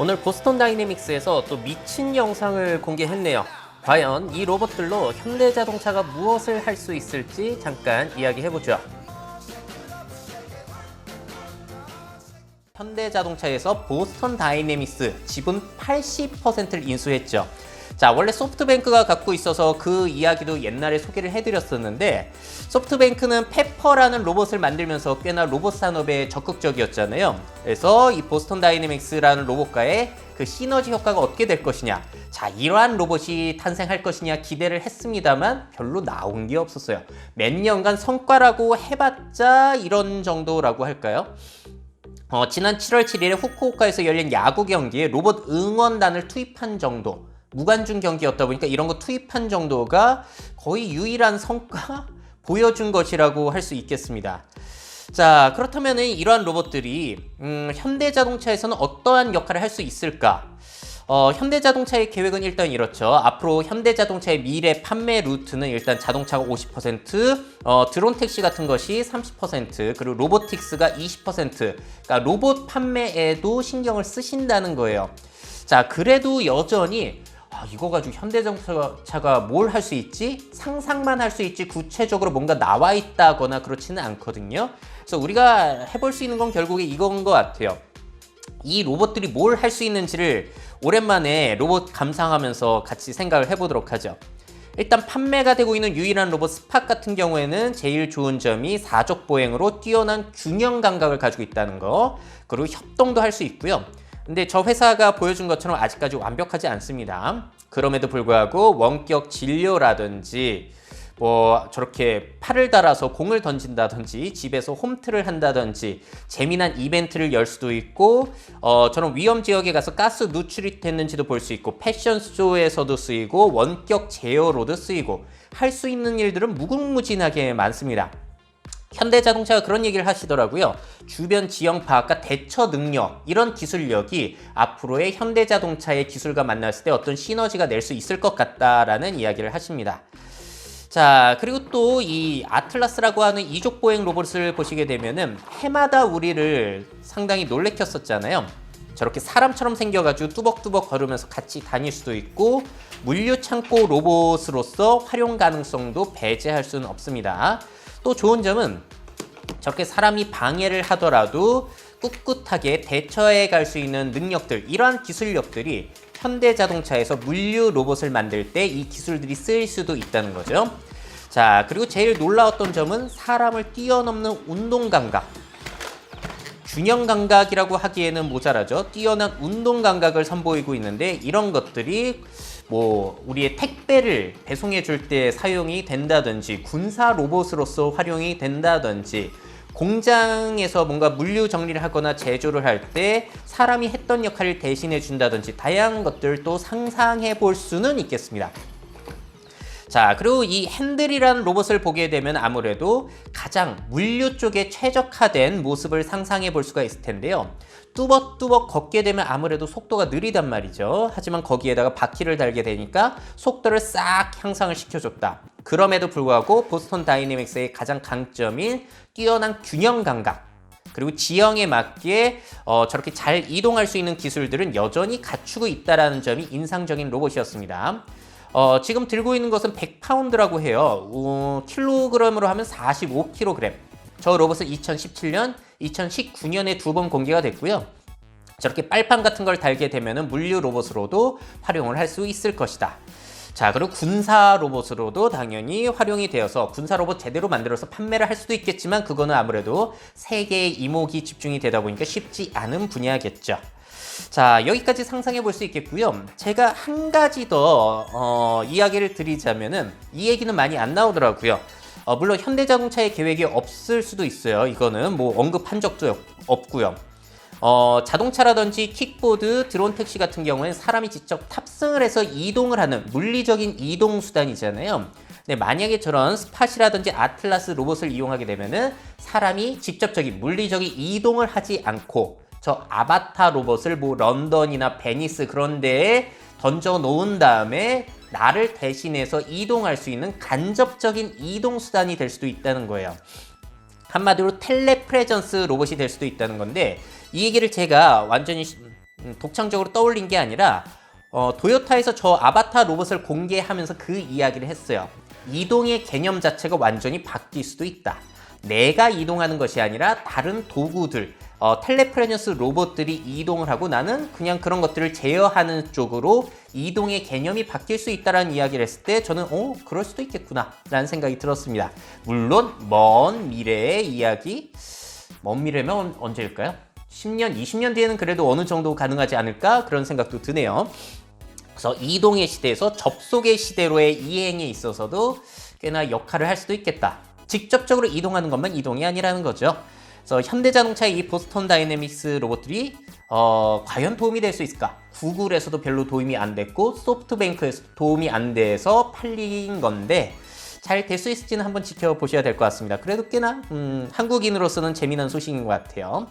오늘 보스턴 다이내믹스에서 또 미친 영상을 공개했네요. 과연 이 로봇들로 현대 자동차가 무엇을 할 수 있을지 잠깐 이야기해보죠. 현대 자동차에서 보스턴 다이내믹스 지분 80%를 인수했죠. 자, 원래 소프트뱅크가 갖고 있어서 그 이야기도 옛날에 소개를 해드렸었는데, 소프트뱅크는 페퍼라는 로봇을 만들면서 꽤나 로봇 산업에 적극적이었잖아요. 그래서 이 보스턴 다이내믹스라는 로봇과의 그 시너지 효과가 어떻게 될 것이냐. 자, 이러한 로봇이 탄생할 것이냐 기대를 했습니다만 별로 나온 게 없었어요. 몇 년간 성과라고 해봤자 이런 정도라고 할까요? 어, 지난 7월 7일에 후쿠오카에서 열린 야구 경기에 로봇 응원단을 투입한 정도. 무관중 경기였다 보니까 이런 거 투입한 정도가 거의 유일한 성과 보여준 것이라고 할 수 있겠습니다. 자, 그렇다면 이러한 로봇들이 음, 현대자동차에서는 어떠한 역할을 할 수 있을까? 어, 현대자동차의 계획은 일단 이렇죠. 앞으로 현대자동차의 미래 판매 루트는 일단 자동차가 50%, 어, 드론 택시 같은 것이 30%, 그리고 로보틱스가 20%. 그러니까 로봇 판매에도 신경을 쓰신다는 거예요. 자, 그래도 여전히 아, 이거 가지고 현대자동차가 뭘 할 수 있지? 상상만 할 수 있지 구체적으로 뭔가 나와 있다거나 그렇지는 않거든요. 그래서 우리가 해볼 수 있는 건 결국에 이건 것 같아요. 이 로봇들이 뭘 할 수 있는지를 오랜만에 로봇 감상하면서 같이 생각을 해보도록 하죠. 일단 판매가 되고 있는 유일한 로봇 스팟 같은 경우에는 제일 좋은 점이 사족 보행으로 뛰어난 균형 감각을 가지고 있다는 거 그리고 협동도 할 수 있고요. 근데 저 회사가 보여준 것처럼 아직까지 완벽하지 않습니다. 그럼에도 불구하고 원격 진료라든지 뭐 저렇게 팔을 달아서 공을 던진다든지 집에서 홈트를 한다든지 재미난 이벤트를 열 수도 있고 어 저런 위험 지역에 가서 가스 누출이 됐는지도 볼 수 있고 패션 쇼에서도 쓰이고 원격 제어로도 쓰이고 할 수 있는 일들은 무궁무진하게 많습니다. 현대자동차가 그런 얘기를 하시더라고요. 주변 지형 파악과 대처 능력 이런 기술력이 앞으로의 현대자동차의 기술과 만났을 때 어떤 시너지가 낼 수 있을 것 같다라는 이야기를 하십니다. 자, 그리고 또 이 아틀라스라고 하는 이족 보행 로봇을 보시게 되면은 해마다 우리를 상당히 놀래켰었잖아요. 저렇게 사람처럼 생겨가지고 뚜벅뚜벅 걸으면서 같이 다닐 수도 있고 물류 창고 로봇으로서 활용 가능성도 배제할 수는 없습니다. 또 좋은 점은 저렇게 사람이 방해를 하더라도 꿋꿋하게 대처해 갈 수 있는 능력들, 이러한 기술력들이 현대 자동차에서 물류 로봇을 만들 때 이 기술들이 쓰일 수도 있다는 거죠. 자, 그리고 제일 놀라웠던 점은 사람을 뛰어넘는 운동 감각. 균형 감각이라고 하기에는 모자라죠. 뛰어난 운동 감각을 선보이고 있는데 이런 것들이 뭐 우리의 택배를 배송해 줄 때 사용이 된다든지 군사 로봇으로서 활용이 된다든지 공장에서 뭔가 물류 정리를 하거나 제조를 할 때 사람이 했던 역할을 대신해 준다든지 다양한 것들도 상상해 볼 수는 있겠습니다. 자, 그리고 이 핸들이라는 로봇을 보게 되면 아무래도 가장 물류 쪽에 최적화된 모습을 상상해 볼 수가 있을 텐데요. 뚜벅뚜벅 걷게 되면 아무래도 속도가 느리단 말이죠. 하지만 거기에다가 바퀴를 달게 되니까 속도를 싹 향상을 시켜줬다. 그럼에도 불구하고 보스턴 다이내믹스의 가장 강점인 뛰어난 균형 감각. 그리고 지형에 맞게 어, 저렇게 잘 이동할 수 있는 기술들은 여전히 갖추고 있다는 점이 인상적인 로봇이었습니다. 어, 지금 들고 있는 것은 100파운드라고 해요. 어, 킬로그램으로 하면 45kg. 저 로봇은 2017년, 2019년에 두 번 공개가 됐고요. 저렇게 빨판 같은 걸 달게 되면 물류 로봇으로도 활용을 할 수 있을 것이다. 자, 그리고 군사 로봇으로도 당연히 활용이 되어서 군사 로봇 제대로 만들어서 판매를 할 수도 있겠지만 그거는 아무래도 세계의 이목이 집중이 되다 보니까 쉽지 않은 분야겠죠. 자, 여기까지 상상해 볼 수 있겠고요. 제가 한 가지 더 어, 이야기를 드리자면은 이 얘기는 많이 안 나오더라고요. 어, 물론 현대자동차의 계획이 없을 수도 있어요. 이거는 뭐 언급한 적도 없고요. 어, 자동차라든지 킥보드, 드론 택시 같은 경우에는 사람이 직접 탑승을 해서 이동을 하는 물리적인 이동 수단이잖아요. 네, 만약에 저런 스팟이라든지 아틀라스 로봇을 이용하게 되면은 사람이 직접적인 물리적인 이동을 하지 않고 저 아바타 로봇을 뭐 런던이나 베니스 그런 데에 던져 놓은 다음에 나를 대신해서 이동할 수 있는 간접적인 이동 수단이 될 수도 있다는 거예요. 한마디로 텔레프레전스 로봇이 될 수도 있다는 건데 이 얘기를 제가 완전히 음, 독창적으로 떠올린 게 아니라 어, 도요타에서 저 아바타 로봇을 공개하면서 그 이야기를 했어요. 이동의 개념 자체가 완전히 바뀔 수도 있다. 내가 이동하는 것이 아니라 다른 도구들, 어, 텔레프레니어스 로봇들이 이동을 하고 나는 그냥 그런 것들을 제어하는 쪽으로 이동의 개념이 바뀔 수 있다라는 이야기를 했을 때 저는 어 그럴 수도 있겠구나 라는 생각이 들었습니다. 물론 먼 미래의 이야기 먼 미래면 언제일까요? 10년, 20년 뒤에는 그래도 어느 정도 가능하지 않을까 그런 생각도 드네요. 그래서 이동의 시대에서 접속의 시대로의 이행에 있어서도 꽤나 역할을 할 수도 있겠다. 직접적으로 이동하는 것만 이동이 아니라는 거죠. 그래서 현대자동차의 이 보스턴 다이내믹스 로봇들이 어, 과연 도움이 될 수 있을까? 구글에서도 별로 도움이 안 됐고 소프트뱅크에서 도움이 안 돼서 팔린 건데 잘 될 수 있을지는 한번 지켜보셔야 될 것 같습니다. 그래도 꽤나 음, 한국인으로서는 재미난 소식인 것 같아요.